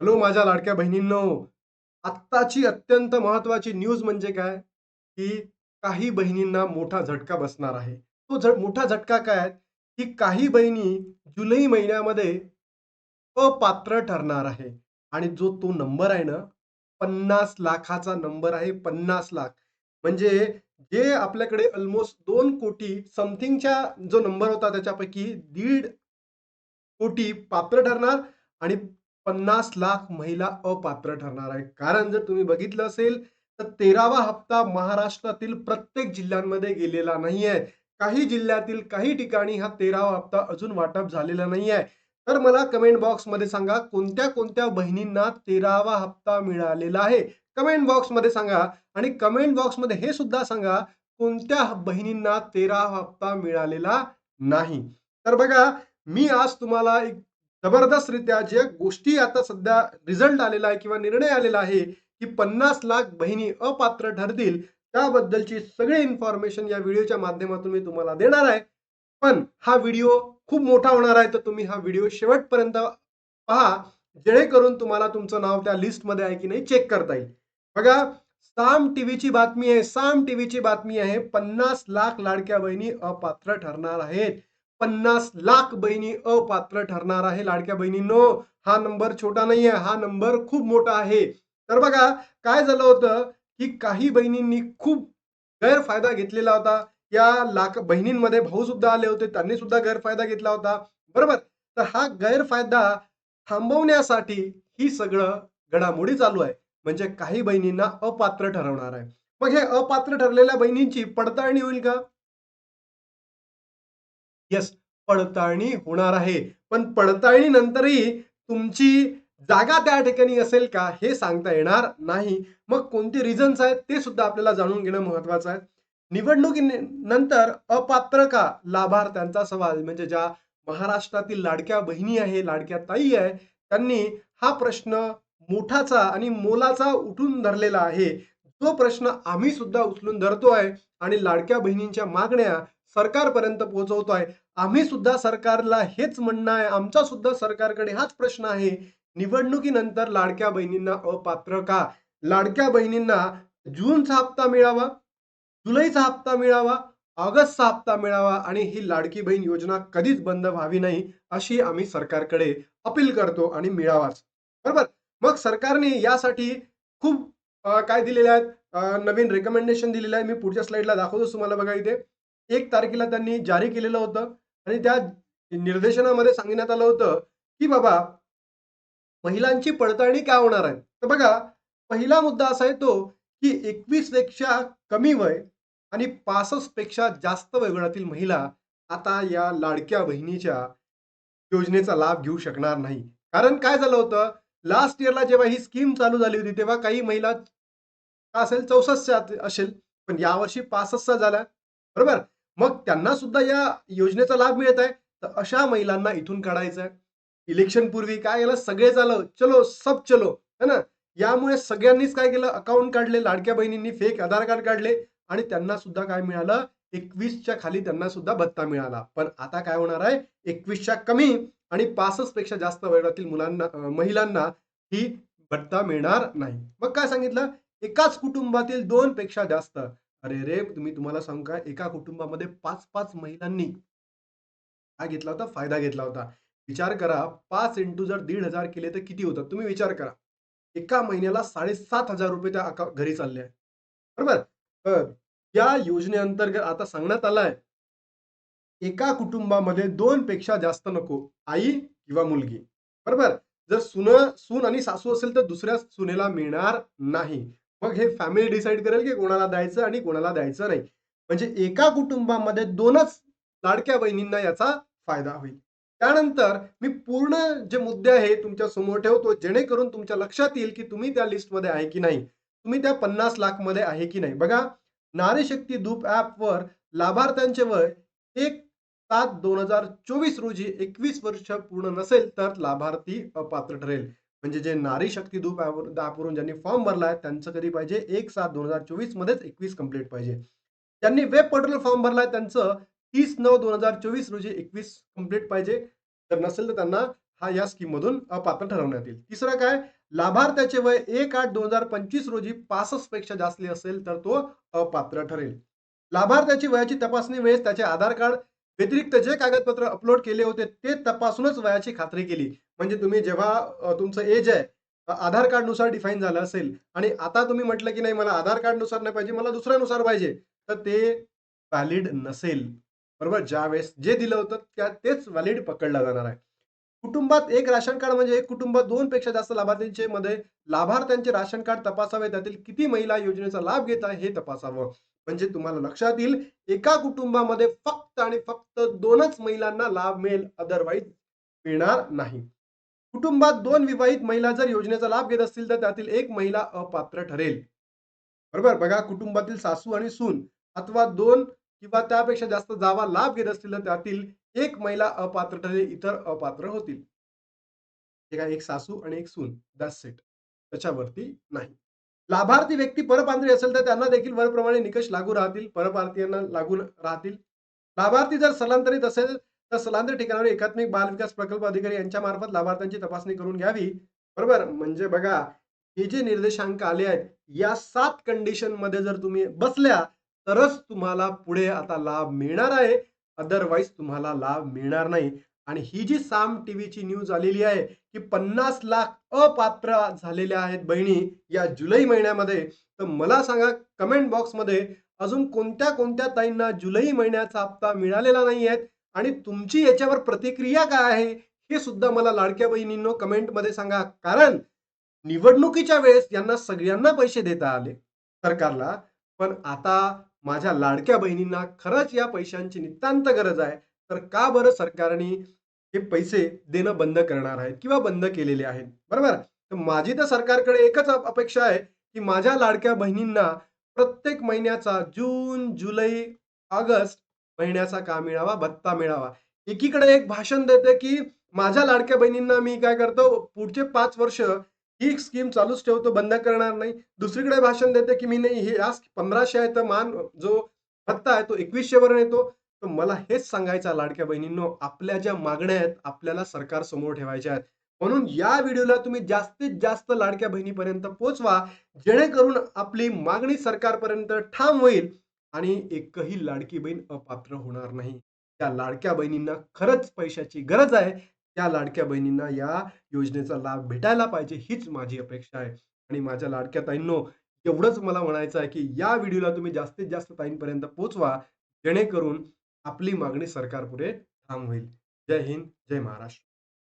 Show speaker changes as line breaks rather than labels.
Hello माझ्या लाडक्या बहिणींनो आत्ताची अत्यंत महत्वाची न्यूज म्हणजे काय? की काही बहिणींना मोठा झटका बसणार आहे. तो झ मोठा झटका काय? आहे? की काही बहिणी जुलै महिन्यामध्ये अपात्र ठरणार आहे. आणि जो तो नंबर आहे ना पन्नास लाखाचा नंबर आहे पन्नास लाख. म्हणजे जे आपल्याकडे ऑलमोस्ट दोन कोटी समथिंगच्या जो नंबर होता त्याच्यापैकी दीड कोटी पात्र ठरणार आणि पन्नास लाख महिला अपात्र ठरणार आहे कारण जर तुम्ही बघितलं असेल तर तेरावा हप्ता महाराष्ट्रातील प्रत्येक जिल्ह्यांमध्ये गेलेला नाही आहे काही जिल्ह्यातील काही ठिकाणी हा तेरावा हप्ता अजून वाटप झालेला नाही आहे तर मला कमेंट बॉक्समध्ये सांगा कोणत्या कोणत्या बहिणींना तेरावा हप्ता मिळालेला आहे? कमेंट बॉक्समध्ये सांगा आणि कमेंट बॉक्समध्ये हे सुद्धा सांगा कोणत्या बहिणींना तेरावा हप्ता मिळालेला नाही? तर बघा मी आज तुम्हाला एक जबरदस्तरित्या ज्या गोष्टी आता सध्या रिझल्ट आलेला आहे किंवा निर्णय आलेला आहे की पन्नास लाख बहिणी अपात्र ठरतील त्याबद्दलची सगळी इन्फॉर्मेशन या व्हिडिओच्या माध्यमातून मी तुम्हाला देणार आहे. पण हा व्हिडिओ खूप मोठा होणार आहे तर तुम्ही हा व्हिडिओ शेवटपर्यंत पहा जेणेकरून तुम्हाला तुमचं नाव त्या लिस्टमध्ये आहे की नाही चेक करता येईल. बघा साम टीव्हीची बातमी आहे साम टीव्हीची बातमी आहे पन्नास लाख लाडक्या बहिणी अपात्र ठरणार आहेत. पन्नास लाख बहिणी अपात्र ठरणार आहे. लाडक्या बहिणींनो हा नंबर छोटा नाही आहे हा नंबर खूप मोठा आहे. तर बघा काय झालं होतं की काही बहिणींनी खूप गैरफायदा घेतलेला होता. या लाख बहिणींमध्ये भाऊ सुद्धा आले होते त्यांनी सुद्धा गैरफायदा घेतला होता. बरोबर? तर हा गैरफायदा थांबवण्यासाठी ही सगळं घडामोडी चालू आहे. म्हणजे काही बहिणींना अपात्र ठरवणार आहे. मग हे अपात्र ठरलेल्या बहिणींची पडताळणी होईल का? येस पडताळणी होणार आहे. पण पडताळणी नंतरही तुमची जागा त्या ठिकाणी असेल का हे सांगता येणार नाही. मग कोणते रिझन्स आहेत ते सुद्धा आपल्याला जाणून घेणं महत्वाचं आहे. निवडणुकीनंतर अपात्र का लाभार्थ्यांचा सवाल? म्हणजे ज्या महाराष्ट्रातील लाडक्या बहिणी आहे लाडक्या ताई आहे त्यांनी हा प्रश्न मोठाचा आणि मोलाचा उठून धरलेला आहे. जो प्रश्न आम्ही सुद्धा उचलून धरतो आहे. आणि लाडक्या बहिणींच्या मागण्या सरकारपर्यंत पोहोचवतोय. आम्ही सुद्धा सरकारला हेच म्हणणं आहे आमचा सुद्धा सरकारकडे हाच प्रश्न आहे. निवडणुकीनंतर लाडक्या बहिणींना अपात्र का? लाडक्या बहिणींना जूनचा हप्ता मिळावा जुलैचा हप्ता मिळावा ऑगस्टचा हप्ता मिळावा आणि ही लाडकी बहीण योजना कधीच बंद व्हावी नाही अशी आम्ही सरकारकडे अपील करतो आणि मिळावाच. बरोबर? मग सरकारने यासाठी खूप काय दिलेले आहेत? नवीन रेकमेंडेशन दिलेलं आहे. मी पुढच्या स्लाइडला दाखवतो तुम्हाला बघा इथे. एक तारखेला त्यांनी जारी केलेलं होतं आणि त्या निर्देशनामध्ये सांगण्यात आलं होतं की बाबा महिलांची पडताळणी काय होणार आहे? तर बघा पहिला मुद्दा असा येतो की एकवीसपेक्षा कमी वय आणि पासष्टपेक्षा जास्त वयोगटातील महिला आता या लाडक्या बहिणीच्या योजनेचा लाभ घेऊ शकणार नाही. कारण काय झालं होतं? लास्ट इयरला जेव्हा ही स्कीम चालू झाली होती तेव्हा काही महिला का असेल चौसष्टच्या असेल पण यावर्षी पासष्टचा झाला. बरोबर? मग त्यांना सुद्धा या योजनेचा लाभ मिळत आहे. तर अशा महिलांना इथून काढायचं आहे. इलेक्शन पूर्वी काय केलं सगळे झालं चलो सब चलो है ना? यामुळे सगळ्यांनीच काय केलं? अकाउंट काढले लाडक्या बहिणींनी फेक आधार कार्ड काढले आणि त्यांना सुद्धा काय मिळालं? एकवीसच्या खाली त्यांना सुद्धा भत्ता मिळाला. पण आता काय होणार आहे? एकवीसच्या कमी आणि पासष्टपेक्षा जास्त वयोगटातील मुलांना महिलांना ही भत्ता मिळणार नाही. मग काय सांगितलं? एकाच कुटुंबातील दोन पेक्षा जास्त अरे रे तुम्ही तुम्हाला सांगू का? एका कुटुंबामध्ये पाच पाच महिलांनी काय घेतला होता फायदा घेतला होता. विचार करा पाच इंटू जर दीड हजार केले तर किती होतात तुम्ही विचार करा. एका महिन्याला साडेसात हजार रुपये त्या अका- घरी चालले आहे बरोबर? तर या योजनेअंतर्गत आता सांगण्यात आलंय एका कुटुंबामध्ये दोन पेक्षा जास्त नको आई किंवा मुलगी. बरोबर? जर सुन सून आणि सासू असेल तर दुसऱ्या सुनेला मिळणार नाही. मग हे फॅमिली डिसाईड करेल की कोणाला द्यायचं आणि कोणाला द्यायचं नाही. म्हणजे एका कुटुंबामध्ये दोनच लाडक्या बहिणींना याचा फायदा होईल. त्यानंतर मी पूर्ण जे मुद्दे आहे तुमच्यासमोर ठेवतो जेणेकरून तुमच्या लक्षात येईल की तुम्ही त्या लिस्टमध्ये आहे की नाही. तुम्ही त्या पन्नास लाखमध्ये आहे की नाही. बघा नारी शक्ती धूप वर लाभार्थ्यांचे वय एक सात दोन हजार चोवीस रोजी एकवीस वर्ष पूर्ण नसेल तर लाभार्थी अपात्र ठरेल. म्हणजे जे नारी शक्ती धूप ॲपवरून ज्यांनी फॉर्म भरलाय त्यांचं कधी पाहिजे? एक सात दोन हजार चोवीस मध्येच एकवीस कंप्लीट पाहिजे. ज्यांनी वेब पोर्टल फॉर्म भरलाय त्यांचं तीस नऊ दोन हजार चोवीस रोजी एकवीस कंप्लीट पाहिजे. जर नसेल तर त्यांना हा या स्कीम मधून अपात्र ठरवण्यात येईल. तिसरं काय? लाभार्थ्याचे वय एक आठ दोन हजार पंचवीस रोजी पासष्टपेक्षा जास्त असेल तर तो अपात्र ठरेल. लाभार्थ्याची वयाची तपासणी वेळेस त्याचे आधार कार्ड व्यतिरिक्त जे कागदपत्र अपलोड केले होते ते तपासूनच वयाची खात्री केली. म्हणजे तुम्ही जेव्हा तुमचं एज आहे आधार कार्डनुसार डिफाईन झालं असेल आणि आता तुम्ही म्हटलं की नाही मला आधार कार्डनुसार नाही पाहिजे मला दुसऱ्यानुसार पाहिजे तर ते व्हॅलिड नसेल. बरोबर? ज्या वेळेस जे दिलं होतं त्या तेच व्हॅलिड पकडलं जाणार आहे. कुटुंबात एक राशन कार्ड म्हणजे एक कुटुंब दोन पेक्षा जास्त लाभार्थींचे मध्ये लाभार्थ्यांचे राशन कार्ड तपासावे त्यातील किती महिला योजनेचा लाभ घेत आहे हे तपासावं. म्हणजे तुम्हाला लक्षात येईल एका कुटुंबामध्ये फक्त आणि फक्त दोनच महिलांना लाभ मिळेल अदरवाईज मिळणार नाही. कुटुंबात दोन विवाहित महिला जर योजनेचा लाभ घेत असतील तर त्यातील एक महिला अपात्र ठरेल. बरोबर? बघा कुटुंबातील सासू आणि सून अथवा दोन किंवा त्यापेक्षा जास्त जावा लाभ घेत असतील तर त्यातील एक महिला अपात्र ठरेल इतर अपात्र होतील. ठीक आहे एक सासू आणि एक सून. दॅट सेट त्याच्यावरती नाही. लाभार्थी व्यक्ती परपांत्री असेल तर त्यांना देखील वरप्रमाणे निकष लागू राहतील परप्रांतीयांना लागू राहतील. लाभार्थी जर स्थलांतरित असेल तर स्थलांतर ठिकाणावर एकात्मिक बाल विकास प्रकल्प अधिकारी यांच्या मार्फत लाभार्थ्यांची तपासणी करून घ्यावी. बरोबर? म्हणजे बघा हे जे निर्देशांक आले आहेत या सात कंडिशनमध्ये जर तुम्ही बसल्या तरच तुम्हाला पुढे आता लाभ मिळणार आहे. अदरवाईज तुम्हाला लाभ मिळणार नाही. आणि ही जी साम टीव्हीची न्यूज आलेली आहे की पन्नास लाख अपात्र झालेल्या आहेत बहिणी या जुलै महिन्यामध्ये तर मला सांगा कमेंट बॉक्समध्ये अजून कोणत्या कोणत्या ताईंना जुलै महिन्याचा हप्ता मिळालेला नाही आहे आणि तुमची याच्यावर प्रतिक्रिया काय आहे हे सुद्धा मला लाडक्या बहिणींनो कमेंटमध्ये सांगा. कारण निवडणुकीच्या वेळेस यांना सगळ्यांना पैसे देता आले सरकारला. पण आता माझ्या लाडक्या बहिणींना खरंच या पैशांची नितांत गरज आहे. तर का बरं सरकारने हे पैसे देणं बंद करणार आहेत किंवा बंद केलेले आहेत? बरोबर? तर माझी तर सरकारकडे एकच अपेक्षा आहे की माझ्या लाडक्या बहिणींना प्रत्येक महिन्याचा जून जुलै ऑगस्ट महिन्याचा का मिळावा? भत्ता मिळावा. एकीकडे एक भाषण देते की माझ्या लाडक्या बहिणींना मी काय करतो? पुढचे पाच वर्ष ही स्कीम चालूच ठेवतो बंद करणार नाही. दुसरीकडे भाषण देते की मी नाही हे आज पंधराशे आहे तर मान जो भत्ता आहे तो एकवीसशे वर येतो. तर मला हेच सांगायचं लाडक्या बहिणींनो आपल्या ज्या मागण्या आहेत आपल्याला सरकार समोर ठेवायच्या आहेत. म्हणून या व्हिडिओला तुम्ही जास्तीत जास्त लाडक्या बहिणीपर्यंत पोहोचवा जेणेकरून आपली मागणी सरकारपर्यंत ठाम होईल. आणि एकही लाडकी बहीण अपात्र होणार नाही. त्या लाडक्या बहिणींना खरंच पैशाची गरज आहे. त्या लाडक्या बहिणींना या योजनेचा लाभ भेटायला पाहिजे हीच माझी अपेक्षा आहे. आणि माझ्या लाडक्या ताईंनो एवढंच मला म्हणायचं आहे की या व्हिडिओला तुम्ही जास्तीत जास्त ताईंपर्यंत पोहोचवा जेणेकरून आपली मागणी सरकारपुढे ठाम होईल. जय हिंद जय महाराष्ट्र.